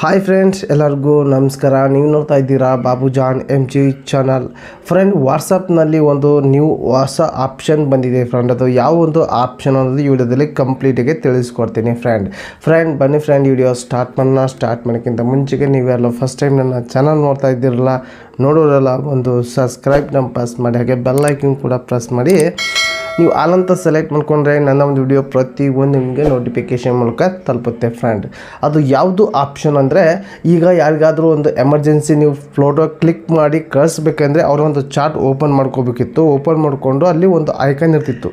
Hi friends ಎಲ್ಲರಿಗೂ ನಮಸ್ಕಾರ. ನೀವು ನೋಡ್ತಾ ಇದ್ದೀರಾ Babu Jan M G channel friend ವಾಟ್ಸಪ್ನಲ್ಲಿ ಒಂದು ನ್ಯೂ ಹೊಸ ಆಪ್ಷನ್ ಬಂದಿದೆ ಫ್ರೆಂಡ್ ಅದು ಯಾವ ಒಂದು ಆಪ್ಷನ್ ಅನ್ನೋದು ಈ ವಿಡಿಯೋದಲ್ಲಿ ಕಂಪ್ಲೀಟಾಗಿ ತಿಳಿಸ್ಕೊಡ್ತೀನಿ ಫ್ರೆಂಡ್ ಫ್ರೆಂಡ್ ಬನ್ನಿ ಫ್ರೆಂಡ್ ವಿಡಿಯೋ ಸ್ಟಾರ್ಟ್ ಮಾಡೋಣ. ಸ್ಟಾರ್ಟ್ ಮಾಡೋಕ್ಕಿಂತ ಮುಂಚೆಗೆ ನೀವೆಲ್ಲ ಫಸ್ಟ್ ಟೈಮ್ ನನ್ನ ಚಾನಲ್ ನೋಡ್ತಾ ಇದ್ದೀರಲ್ಲ, ನೋಡೋರೆಲ್ಲ ಒಂದು ಸಬ್ಸ್ಕ್ರೈಬ್ ನಮ್ಮ ಪ್ರೆಸ್ ಮಾಡಿ, ಹಾಗೆ ಬೆಲ್ ಐಕನ್ ಕೂಡ ಪ್ರೆಸ್ ಮಾಡಿ. ನೀವು ಆಲಂತ ಸೆಲೆಕ್ಟ್ ಮಾಡ್ಕೊಂಡ್ರೆ ನನ್ನ ಒಂದು ವಿಡಿಯೋ ಪ್ರತಿ ಒಂದು ನಿಮಗೆ ನೋಟಿಫಿಕೇಶನ್ ಮೂಲಕ ತಲುಪುತ್ತೆ ಫ್ರೆಂಡ್ ಅದು ಯಾವುದು ಆಪ್ಷನ್ ಅಂದರೆ, ಈಗ ಯಾರಿಗಾದರೂ ಒಂದು ಎಮರ್ಜೆನ್ಸಿ ನೀವು ಫ್ಲೋಟೋ ಕ್ಲಿಕ್ ಮಾಡಿ ಕಳಿಸ್ಬೇಕಂದ್ರೆ ಅವರ ಒಂದು ಚಾರ್ಟ್ ಓಪನ್ ಮಾಡ್ಕೋಬೇಕಿತ್ತು. ಓಪನ್ ಮಾಡಿಕೊಂಡು ಅಲ್ಲಿ ಒಂದು ಐಕನ್ ಇರ್ತಿತ್ತು.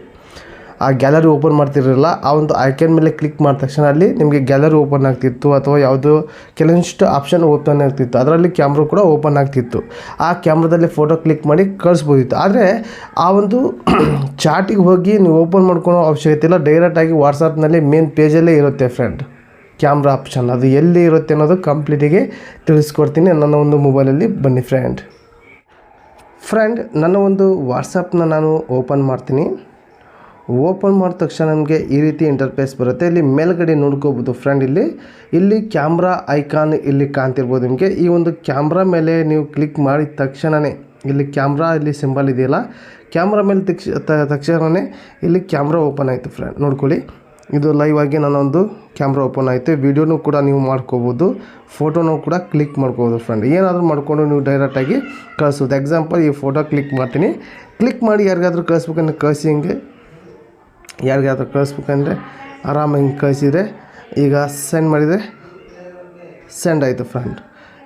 ಆ ಗ್ಯಾಲರಿ ಓಪನ್ ಮಾಡ್ತಿರಲಿಲ್ಲ, ಆ ಒಂದು ಐಕನ್ ಮೇಲೆ ಕ್ಲಿಕ್ ಮಾಡಿದ ತಕ್ಷಣ ಅಲ್ಲಿ ನಿಮಗೆ ಗ್ಯಾಲರಿ ಓಪನ್ ಆಗ್ತಿತ್ತು ಅಥವಾ ಯಾವುದೋ ಕೆಲವೊಂದಿಷ್ಟು ಆಪ್ಷನ್ ಓಪನ್ ಆಗ್ತಿತ್ತು. ಅದರಲ್ಲಿ ಕ್ಯಾಮ್ರಾ ಕೂಡ ಓಪನ್ ಆಗ್ತಿತ್ತು. ಆ ಕ್ಯಾಮ್ರಾದಲ್ಲಿ ಫೋಟೋ ಕ್ಲಿಕ್ ಮಾಡಿ ಕಳಿಸ್ಬೋದಿತ್ತು. ಆದರೆ ಆ ಒಂದು ಚಾಟಿಗೆ ಹೋಗಿ ನೀವು ಓಪನ್ ಮಾಡ್ಕೊಳೋ ಅವಶ್ಯಕತೆ ಇಲ್ಲ. ಡೈರೆಕ್ಟಾಗಿ ವಾಟ್ಸಪ್ನಲ್ಲಿ ಮೇನ್ ಪೇಜಲ್ಲೇ ಇರುತ್ತೆ ಫ್ರೆಂಡ್ ಕ್ಯಾಮ್ರಾ ಆಪ್ಷನ್ ಅದು ಎಲ್ಲಿ ಇರುತ್ತೆ ಅನ್ನೋದು ಕಂಪ್ಲೀಟಿಗೆ ತಿಳಿಸ್ಕೊಡ್ತೀನಿ ನನ್ನ ಒಂದು ಮೊಬೈಲಲ್ಲಿ ಬನ್ನಿ ಫ್ರೆಂಡ್ ಫ್ರೆಂಡ್ ನನ್ನ ಒಂದು ವಾಟ್ಸಪ್ನ ನಾನು ಓಪನ್ ಮಾಡ್ತೀನಿ. ಓಪನ್ ಮಾಡಿದ ತಕ್ಷಣ ನಮಗೆ ಈ ರೀತಿ ಇಂಟರ್ಫೇಸ್ ಬರುತ್ತೆ. ಇಲ್ಲಿ ಮೇಲ್ಗಡೆ ನೋಡ್ಕೋಬೋದು ಫ್ರೆಂಡ್ ಇಲ್ಲಿ. ಇಲ್ಲಿ ಕ್ಯಾಮ್ರಾ ಐಕಾನ್ ಇಲ್ಲಿ ಕಾಣ್ತಿರ್ಬೋದು ನಿಮಗೆ. ಈ ಒಂದು ಕ್ಯಾಮ್ರಾ ಮೇಲೆ ನೀವು ಕ್ಲಿಕ್ ಮಾಡಿದ ತಕ್ಷಣವೇ ಇಲ್ಲಿ ಕ್ಯಾಮ್ರಾ ಇಲ್ಲಿ ಸಿಂಬಲ್ ಇದೆಯಲ್ಲ ಕ್ಯಾಮ್ರಾ ಮೇಲೆ ತಕ್ಷ ತಕ್ಷಣವೇ ಇಲ್ಲಿ ಕ್ಯಾಮ್ರಾ ಓಪನ್ ಆಯಿತು ಫ್ರೆಂಡ್ ನೋಡ್ಕೊಳ್ಳಿ. ಇದು ಲೈವ್ ಆಗಿ ನಾನೊಂದು ಕ್ಯಾಮ್ರಾ ಓಪನ್ ಆಯಿತು. ವಿಡಿಯೋನೂ ಕೂಡ ನೀವು ಮಾಡ್ಕೋಬೋದು. ಫೋಟೋನೂ ಕೂಡ ಕ್ಲಿಕ್ ಮಾಡ್ಕೋಬೋದು ಫ್ರೆಂಡ್ ಏನಾದರೂ ಮಾಡ್ಕೊಂಡು ನೀವು ಡೈರೆಕ್ಟಾಗಿ ಕಳಿಸೋದು. ಎಕ್ಸಾಂಪಲ್ ಈ ಫೋಟೋ ಕ್ಲಿಕ್ ಮಾಡ್ತೀನಿ. ಕ್ಲಿಕ್ ಮಾಡಿ ಯಾರಿಗಾದರೂ ಕಳಿಸ್ಬೇಕಂದ್ರೆ ಕಳಿಸಿ ಹಿಂಗೆ. ಯಾರಿಗಾದ್ರೂ ಕಳಿಸ್ಬೇಕಂದ್ರೆ ಆರಾಮಾಗಿ ಕಳಿಸಿದರೆ ಈಗ ಸೆಂಡ್ ಮಾಡಿದರೆ ಸೆಂಡ್ ಆಯಿತು ಫ್ರೆಂಡ್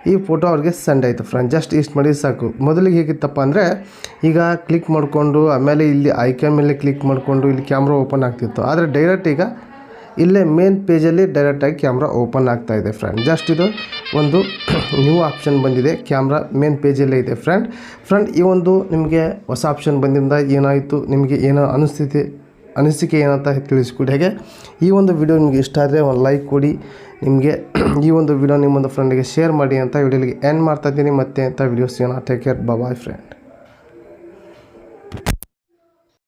ಈ ಫೋಟೋ ಅವ್ರಿಗೆ ಸೆಂಡ್ ಆಯಿತು ಫ್ರೆಂಡ್ ಜಸ್ಟ್ ಇಷ್ಟು ಮಾಡಿ ಸಾಕು. ಮೊದಲಿಗೆ ಹೇಗಿತ್ತಪ್ಪ ಅಂದರೆ ಈಗ ಕ್ಲಿಕ್ ಮಾಡಿಕೊಂಡು, ಆಮೇಲೆ ಇಲ್ಲಿ ಐಕಾನ್ ಮೇಲೆ ಕ್ಲಿಕ್ ಮಾಡಿಕೊಂಡು ಇಲ್ಲಿ ಕ್ಯಾಮ್ರಾ ಓಪನ್ ಆಗ್ತಿತ್ತು. ಆದರೆ ಡೈರೆಕ್ಟ್ ಈಗ ಇಲ್ಲೇ ಮೇನ್ ಪೇಜಲ್ಲಿ ಡೈರೆಕ್ಟಾಗಿ ಕ್ಯಾಮ್ರಾ ಓಪನ್ ಆಗ್ತಾ ಇದೆ ಫ್ರೆಂಡ್ ಜಸ್ಟ್ ಇದು ಒಂದು ನ್ಯೂ ಆಪ್ಷನ್ ಬಂದಿದೆ. ಕ್ಯಾಮ್ರಾ ಮೇನ್ ಪೇಜಲ್ಲೇ ಇದೆ ಫ್ರೆಂಡ್ ಫ್ರೆಂಡ್ ಈ ಒಂದು ನಿಮಗೆ ಹೊಸ ಆಪ್ಷನ್ ಬಂದಿಂದ ಏನಾಯಿತು? ನಿಮಗೆ ಏನೋ ಅನಿಸ್ತಿದೆ? ಅನಿಸಿಕೆ ಏನಂತ ತಿಳಿಸ್ಕೊಡಿ. ಹಾಗೆ ಈ ಒಂದು ವಿಡಿಯೋ ನಿಮಗೆ ಇಷ್ಟ ಆದರೆ ಒಂದು ಲೈಕ್ ಕೊಡಿ. ನಿಮಗೆ ಈ ಒಂದು ವಿಡಿಯೋ ನಿಮ್ಮೊಂದು ಫ್ರೆಂಡಿಗೆ ಶೇರ್ ಮಾಡಿ ಅಂತ ವಿಡಿಯೋಗೆ ಎಂಡ್ ಮಾಡ್ತಾ ಇದ್ದೀನಿ. ಮತ್ತೆ ಅಂತ ವಿಡಿಯೋಸ್ ಏನೋ ಟೇಕ್ ಕೇರ್ ಬಾಯ್ ಫ್ರೆಂಡ್